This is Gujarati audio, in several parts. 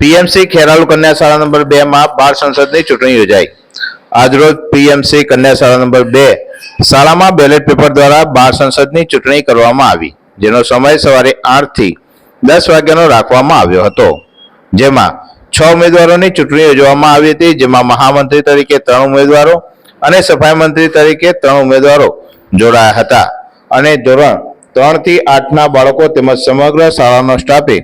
પીએમસી ખેરાલુ કન્યા શાળા નંબર બે માં બાળ સંસદની ચૂંટણી યોજાઈ. આજરોજ પીએમસી કન્યા શાળા નંબર બે શાળામાં બેલેટ પેપર દ્વારા બાળ સંસદની ચૂંટણી કરવામાં આવી, જેનો સમય સવારે આઠથી દસ વાગ્યાનો રાખવામાં આવ્યો હતો. જેમાં છ ઉમેદવારોની ચૂંટણી યોજવામાં આવી હતી, જેમાં મહામંત્રી તરીકે ત્રણ ઉમેદવારો અને સફાઈ મંત્રી તરીકે ત્રણ ઉમેદવારો જોડાયા હતા. અને ધોરણ ત્રણથી આઠના બાળકો તેમજ સમગ્ર શાળાનો સ્ટાફે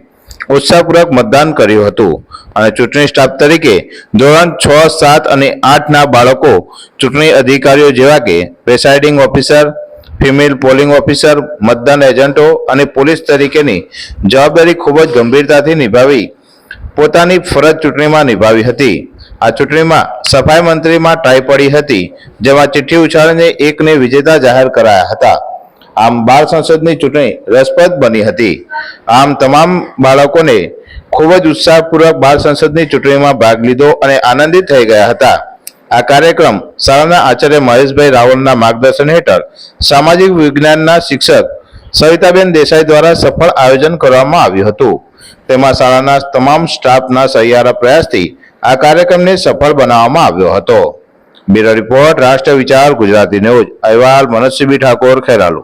ઉત્સાહપૂર્વક મતદાન કર્યું હતું. અને ચૂંટણી સ્ટાફ તરીકે ધોરણ છ, સાત અને આઠના બાળકો, ચૂંટણી અધિકારીઓ જેવા કે presiding officer, female polling officer, મતદાન એજન્ટો અને પોલીસ તરીકેની જવાબદારી ખૂબ જ ગંભીરતાથી નિભાવી પોતાની ફરજ ચૂંટણીમાં નિભાવી હતી. આ ચૂંટણીમાં સફાઈ મંત્રીમાં ટાઈ પડી હતી, જેમાં ચિઠ્ઠી ઉછાળીને એકને વિજેતા જાહેર કરાયા હતા. આમ બાળ સંસદની ચૂંટણી રસપ્રદ બની હતી. આમ તમામ બાળકોને ખૂબ જ ઉત્સાહપૂર્વક બાળ સંસદની ચૂંટણીમાં ભાગ લીધો અને આનંદિત થઈ ગયા હતા. આ કાર્યક્રમ શાળાના આચાર્ય મહેશભાઈ રાવલના માર્ગદર્શન હેઠળ સામાજિક વિજ્ઞાનના શિક્ષક સવિતાબેન દેસાઈ દ્વારા સફળ આયોજન કરવામાં આવ્યું હતું. તેમાં શાળાના તમામ સ્ટાફના સહિયારા પ્રયાસથી આ કાર્યક્રમને સફળ બનાવવામાં આવ્યો હતો. બ્યુરો રિપોર્ટ, રાષ્ટ્ર વિચાર, ગુજરાતી ન્યૂઝ. અહેવાલ મનસ્વીબી ઠાકોર, ખેરાલુ.